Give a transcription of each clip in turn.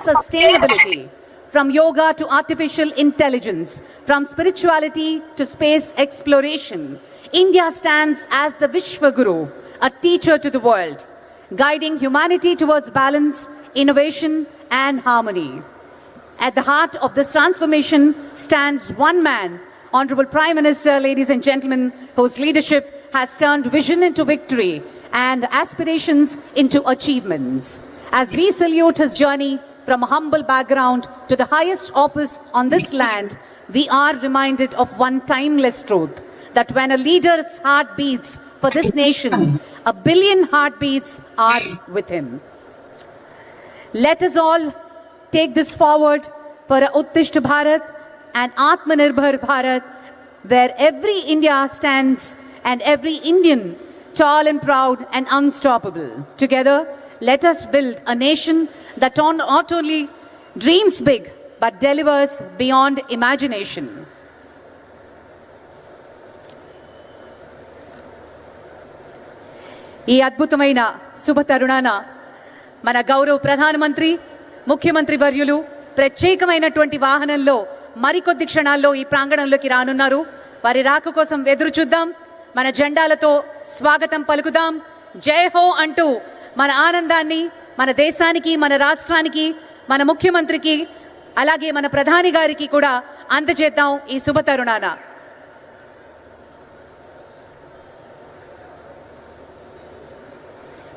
sustainability, from yoga to artificial intelligence, from spirituality to space exploration, India stands as the Vishwaguru, a teacher to the world, guiding humanity towards balance, innovation, and harmony. At the heart of this transformation stands one man, Honorable Prime Minister, ladies and gentlemen, whose leadership has turned vision into victory and aspirations into achievements. As we salute his journey from a humble background to the highest office on this land, we are reminded of one timeless truth that when a leader's heart beats for this nation, a billion heartbeats are with him. Let us all take this forward for a Uttisht Bharat and Atmanirbhar Bharat, where every India stands and every Indian tall and proud and unstoppable. Together, let us build a nation that on- not only dreams big but delivers beyond imagination. ఈ అద్భుతమైన శుభ తరుణాన మన గౌరవ ప్రధానమంత్రి ముఖ్యమంత్రి వర్యులు ప్రత్యేకమైనటువంటి వాహనంలో మరికొద్ది క్షణాల్లో ఈ ప్రాంగణంలోకి రానున్నారు. వారి రాక కోసం ఎదురు చూద్దాం. మన జెండాలతో స్వాగతం పలుకుదాం. జై హో అంటూ మన ఆనందాన్ని మన దేశానికి మన రాష్ట్రానికి మన ముఖ్యమంత్రికి అలాగే మన ప్రధాని గారికి కూడా అందజేద్దాం ఈ శుభ తరుణాన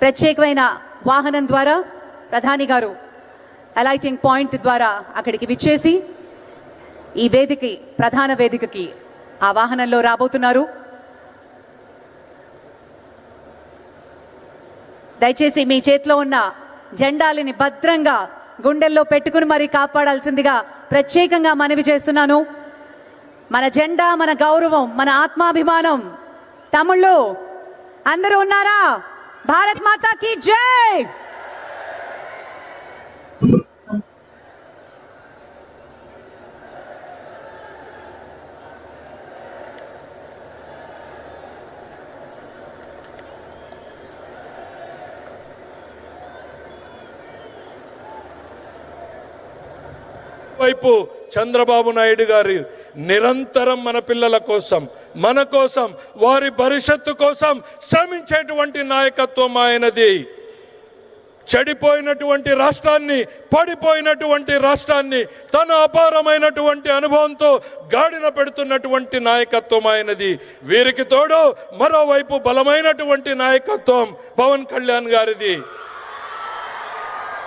ప్రత్యేకమైన వాహనం ద్వారా ప్రధాని గారు అలైటింగ్ పాయింట్ ద్వారా అక్కడికి విచ్చేసి ఈ వేదిక ప్రధాన వేదికకి ఆ వాహనంలో రాబోతున్నారు. దయచేసి మీ చేతిలో ఉన్న జెండాలని భద్రంగా గుండెల్లో పెట్టుకుని మరి కాపాడాల్సిందిగా ప్రత్యేకంగా మనవి చేస్తున్నాను. మన జెండా మన గౌరవం మన ఆత్మాభిమానం. తమిళ్ళు అందరూ ఉన్నారా? భారత్ మాతా కీ జై! వైపు చంద్రబాబు నాయుడు గారి నిరంతరం మన పిల్లల కోసం మన కోసం వారి భవిష్యత్తు కోసం శ్రమించేటువంటి నాయకత్వం ఆయనది. చెడిపోయినటువంటి రాష్ట్రాన్ని పడిపోయినటువంటి రాష్ట్రాన్ని తన అపారమైనటువంటి అనుభవంతో గాడిన పెడుతున్నటువంటి నాయకత్వం ఆయనది. వీరికి తోడు మరోవైపు బలమైనటువంటి నాయకత్వం పవన్ కళ్యాణ్ గారిది.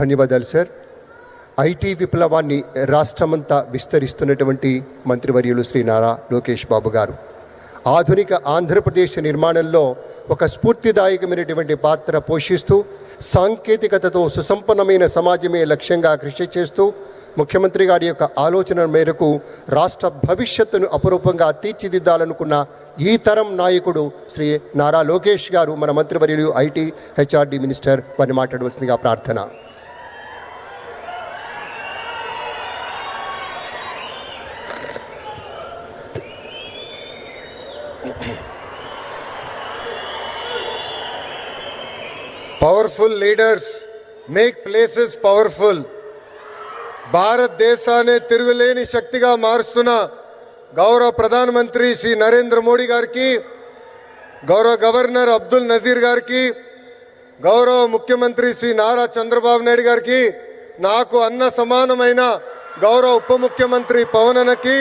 ధన్యవాదాలు సార్. ఐటీ విప్లవాన్ని రాష్ట్రమంతా విస్తరిస్తున్నటువంటి మంత్రివర్యులు శ్రీ నారా లోకేష్ బాబు గారు. ఆధునిక ఆంధ్రప్రదేశ్ నిర్మాణంలో ఒక స్ఫూర్తిదాయకమైనటువంటి పాత్ర పోషిస్తూ సాంకేతికతతో సుసంపన్నమైన సమాజమే లక్ష్యంగా కృషి చేస్తూ ముఖ్యమంత్రి గారి యొక్క ఆలోచన మేరకు రాష్ట్ర భవిష్యత్తును అపురూపంగా తీర్చిదిద్దాలనుకున్న ఈ తరం నాయకుడు శ్రీ నారా లోకేష్ గారు మన మంత్రివర్యులు ఐటీ హెచ్ఆర్డి మినిస్టర్ వారిని మాట్లాడవలసిందిగా ప్రార్థన. Powerful leaders make places powerful భారతదేశాన్ని తిరుగులేని శక్తిగా మారుస్తున్న గౌరవ ప్రధానమంత్రి శ్రీ నరేంద్ర మోడీ గారికి గౌరవ గవర్నర్ అబ్దుల్ నజీర్ గారికి గౌరవ ముఖ్యమంత్రి శ్రీ నారా చంద్రబాబు నాయుడు గారికి నాకు అన్న సమానమైన గౌరవ ఉప ముఖ్యమంత్రి పవనన్నకి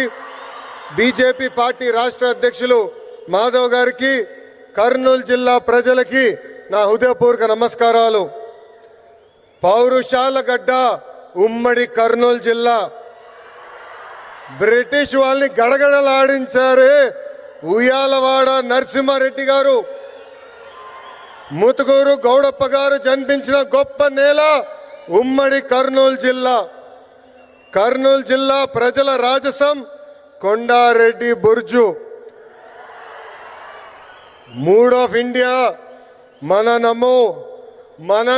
బీజేపీ పార్టీ రాష్ట్ర అధ్యక్షులు మాధవ్ గారికి కర్నూలు జిల్లా ప్రజలకి నా హృదయపూర్వక నమస్కారాలు. పౌరుషాల గడ్డ ఉమ్మడి కర్నూలు జిల్లా. బ్రిటిష్ వాళ్ళని గడగడలాడించారే ఉయ్యాలవాడ నరసింహారెడ్డి గారు. ముతుకూరు గౌడప్ప గారు జన్మించిన గొప్ప నేల ఉమ్మడి కర్నూలు జిల్లా. కర్నూలు జిల్లా ప్రజల రాజసం Kondareddy Buruju. Mood of India మన మననము మన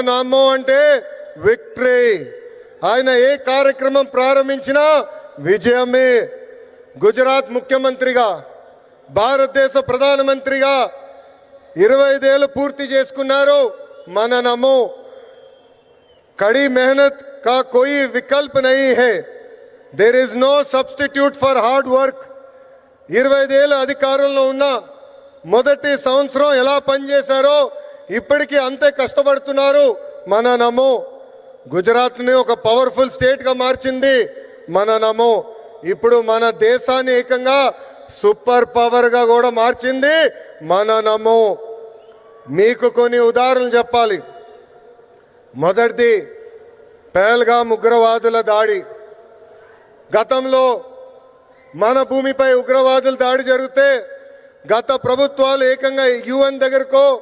అంటే విక్టరీ. ఆయన ఏ కార్యక్రమం ప్రారంభించినా విజయమే. గుజరాత్ ముఖ్యమంత్రిగా భారతదేశ ప్రధానమంత్రిగా ఇరవై ఐదేళ్ళు పూర్తి చేసుకున్నారు మన నమ్ము కడి మెహనత్ కా కోయి వికల్ప్ నహీ హే. There is no substitute for hard work ఇరవై ఐదేళ్ళు అధికారంలో ఉన్న మొదటి సంవత్సరం ఎలా పనిచేశారో ఇప్పటికీ అంతే కష్టపడుతున్నారు. మన నమో గుజరాత్ని ఒక పవర్ఫుల్ స్టేట్గా మార్చింది. మన నమో ఇప్పుడు మన దేశాన్ని ఏకంగా సూపర్ పవర్గా కూడా మార్చింది. మన నమో మీకు కొన్ని ఉదాహరణలు చెప్పాలి. మొదటిది పేల్గామ్ ఉగ్రవాదుల దాడి. గతంలో మన భూమిపై ఉగ్రవాదుల దాడి జరిగితే గత ప్రభుత్వాలు ఏకంగా యుఎన్ దగ్గరకో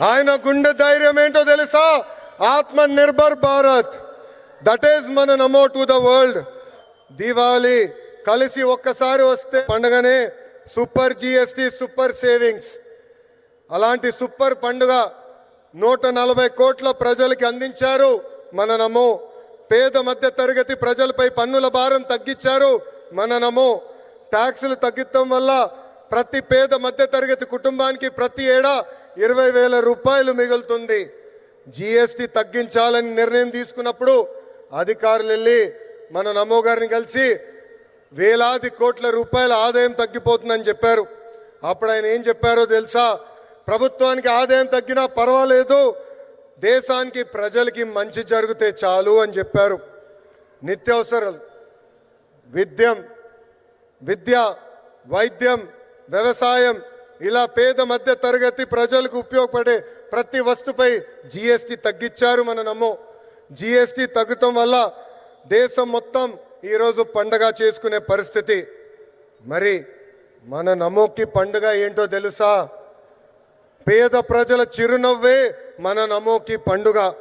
ఆయన గుండె ధైర్యం ఏంటో తెలుసా? ఆత్మ నిర్భర్ భారత్. దట్ ఈస్ మన నమో టు ద వరల్డ్ దీవాలి కలిసి ఒక్కసారి వస్తే పండగనే సూపర్ జిఎస్టి సూపర్ సేవింగ్స్ అలాంటి సూపర్ పండుగ నూట నలభై కోట్ల ప్రజలకి అందించారు మన నమో. పేద మధ్య తరగతి ప్రజలపై పన్నుల భారం తగ్గించారు మన నమో. ట్యాక్సులు తగ్గించడం వల్ల ప్రతి పేద మధ్య తరగతి కుటుంబానికి ప్రతి ఏడా ఇరవై వేల రూపాయలు మిగులుతుంది. జిఎస్టి తగ్గించాలని నిర్ణయం తీసుకున్నప్పుడు అధికారులు వెళ్ళి మన నమో గారిని కలిసి వేలాది కోట్ల రూపాయల ఆదాయం తగ్గిపోతుందని చెప్పారు. అప్పుడు ఆయన ఏం చెప్పారో తెలుసా? ప్రభుత్వానికి ఆదాయం తగ్గినా పర్వాలేదు. దేశానికి ప్రజలకి మంచి జరిగితే చాలు అని చెప్పారు. నిత్యావసరాలు విద్యం విద్య వైద్యం వ్యవసాయం ఇలా పేద మధ్య తరగతి ప్రజలకు ఉపయోగపడే ప్రతి వస్తుపై జిఎస్టీ తగ్గించారు మన నమ్మో. జిఎస్టీ తగ్గటం వల్ల దేశం మొత్తం ఈరోజు పండగ చేసుకునే పరిస్థితి. మరి మన నమోకి పండుగ ఏంటో తెలుసా? పేద ప్రజల చిరునవ్వే మన నమోకి పండుగ.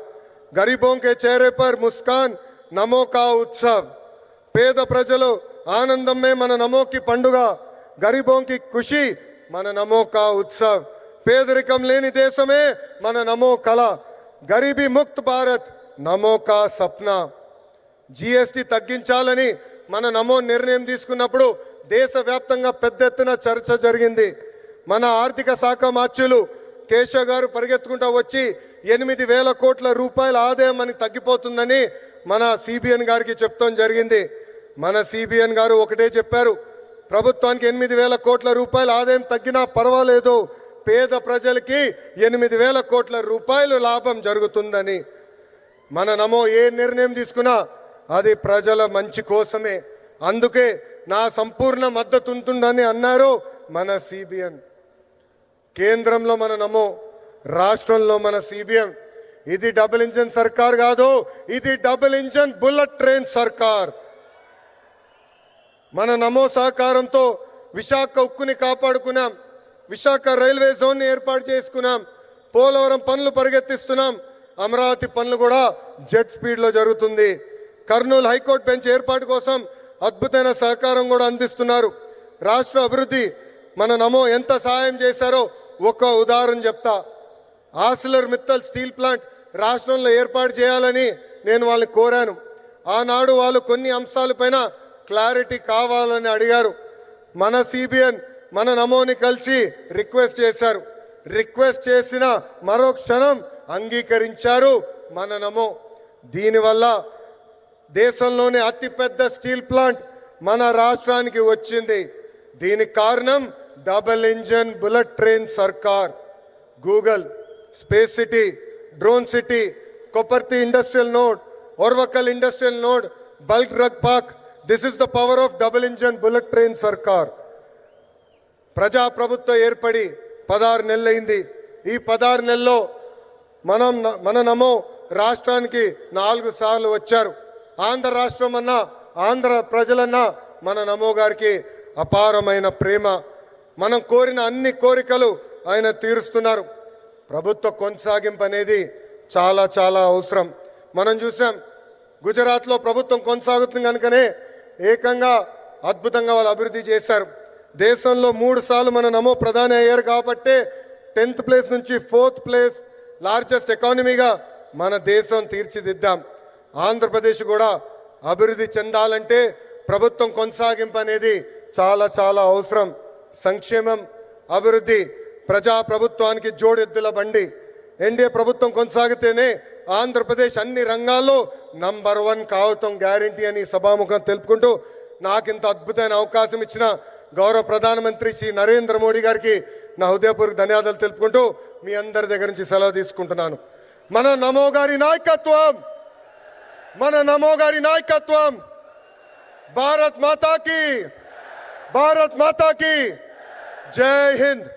గరీబోంకే చేరే పర్ ముస్కాన్ నమోకా ఉత్సవ్. పేద ప్రజలు ఆనందమే మన నమోకి పండుగ. గరీబోంకి ఖుషి మన నమో కా ఉత్సవ్. పేదరికం లేని దేశమే మన నమో కళ. గరీబీ ముక్త్ భారత్ నమో కా సప్నా. జిఎస్టి తగ్గించాలని మన నమో నిర్ణయం తీసుకున్నప్పుడు దేశవ్యాప్తంగా పెద్ద ఎత్తున చర్చ జరిగింది. మన ఆర్థిక శాఖ మార్చులు కేశవ్ గారు పరిగెత్తుకుంటూ వచ్చి ఎనిమిది వేల కోట్ల రూపాయల ఆదాయం మనకి తగ్గిపోతుందని మన సిబిఎన్ గారికి చెప్తాం జరిగింది. మన సిబిఎన్ గారు ఒకటే చెప్పారు. ప్రభుత్వానికి ఎనిమిది వేల కోట్ల రూపాయల ఆదాయం తగ్గినా పర్వాలేదు. పేద ప్రజలకి ఎనిమిది వేల కోట్ల రూపాయలు లాభం జరుగుతుందని మన నమో ఏ నిర్ణయం తీసుకున్నా అది ప్రజల మంచి కోసమే. అందుకే నా సంపూర్ణ మద్దతు ఉంటుందని అన్నారు మన సిబిఎన్ కేంద్రంలో మన నమో రాష్ట్రంలో మన సిబిఎం. ఇది డబుల్ ఇంజన్ సర్కార్ కాదు ఇది డబుల్ ఇంజన్ బుల్లెట్ ట్రైన్ సర్కార్. మన నమో సహకారంతో విశాఖ ఉక్కుని కాపాడుకున్నాం. విశాఖ రైల్వే జోన్ని ఏర్పాటు చేసుకున్నాం. పోలవరం పనులు పరిగెత్తిస్తున్నాం. అమరావతి పనులు కూడా జెట్ స్పీడ్లో జరుగుతుంది. కర్నూలు హైకోర్టు బెంచ్ ఏర్పాటు కోసం అద్భుతమైన సహకారం కూడా అందిస్తున్నారు. రాష్ట్ర అభివృద్ధి మన నమో ఎంత సహాయం చేశారో ఒక ఉదాహరణ చెప్తా. ఆసిలర్ మిత్తల్ స్టీల్ ప్లాంట్ రాష్ట్రంలో ఏర్పాటు చేయాలని నేను వాళ్ళని కోరాను. ఆనాడు వాళ్ళు కొన్ని అంశాలపైన క్లారిటీ కావాలని అడిగారు. మన సిబిఎన్ మన నమోని కలిసి రిక్వెస్ట్ చేశారు. రిక్వెస్ట్ చేసిన మరో క్షణం అంగీకరించారు మన నమో. దీనివల్ల దేశంలోనే అతిపెద్ద స్టీల్ ప్లాంట్ మన రాష్ట్రానికి వచ్చింది. దీనికి కారణం డబల్ ఇంజన్ బుల్లెట్ ట్రైన్ సర్కార్. Google space city drone city Kopparthi industrial node Orvakal industrial node bulk drug park this is the power of double engine bullet train సర్కార్ ప్రజాప్రభుత్వం ఏర్పడి పదహారు నెలలైంది. ఈ పదహారు నెలల్లో మనం మన నమో రాష్ట్రానికి నాలుగు సార్లు వచ్చారు. ఆంధ్ర రాష్ట్రం అన్నా ఆంధ్ర ప్రజలన్నా మన నమో గారికి అపారమైన ప్రేమ. మనం కోరిన అన్ని కోరికలు ఆయన తీరుస్తున్నారు. ప్రభుత్వ కొనసాగింపు అనేది చాలా చాలా అవసరం. మనం చూసాం గుజరాత్లో ప్రభుత్వం కొనసాగుతుంది కనుకనే ఏకంగా అద్భుతంగా వాళ్ళు అభివృద్ధి చేశారు. దేశంలో మూడు సార్లు మన నమో ప్రధాని అయ్యారు కాబట్టి టెన్త్ ప్లేస్ నుంచి ఫోర్త్ ప్లేస్ లార్జెస్ట్ ఎకానమీగా మన దేశం తీర్చిదిద్దాం. ఆంధ్రప్రదేశ్ కూడా అభివృద్ధి చెందాలంటే ప్రభుత్వం కొనసాగింపు అనేది చాలా చాలా అవసరం. సంక్షేమం అభివృద్ధి ప్రజా ప్రభుత్వానికి జోడెద్దుల బండి. ఎన్డీఏ ప్రభుత్వం కొనసాగితేనే ఆంధ్రప్రదేశ్ అన్ని రంగాల్లో నంబర్ వన్ కావటం గ్యారంటీ అని సభాముఖం తెలుపుకుంటూ నాకు ఇంత అద్భుతమైన అవకాశం ఇచ్చిన గౌరవ ప్రధానమంత్రి శ్రీ నరేంద్ర మోడీ గారికి నా హృదయపూర్వక ధన్యవాదాలు తెలుపుకుంటూ మీ అందరి దగ్గర నుంచి సెలవు తీసుకుంటున్నాను. మన నమో గారి నాయకత్వం! మన నమో గారి నాయకత్వం! భారత్ మాతాకి! భారత్ మాతాకి! జై హింద్!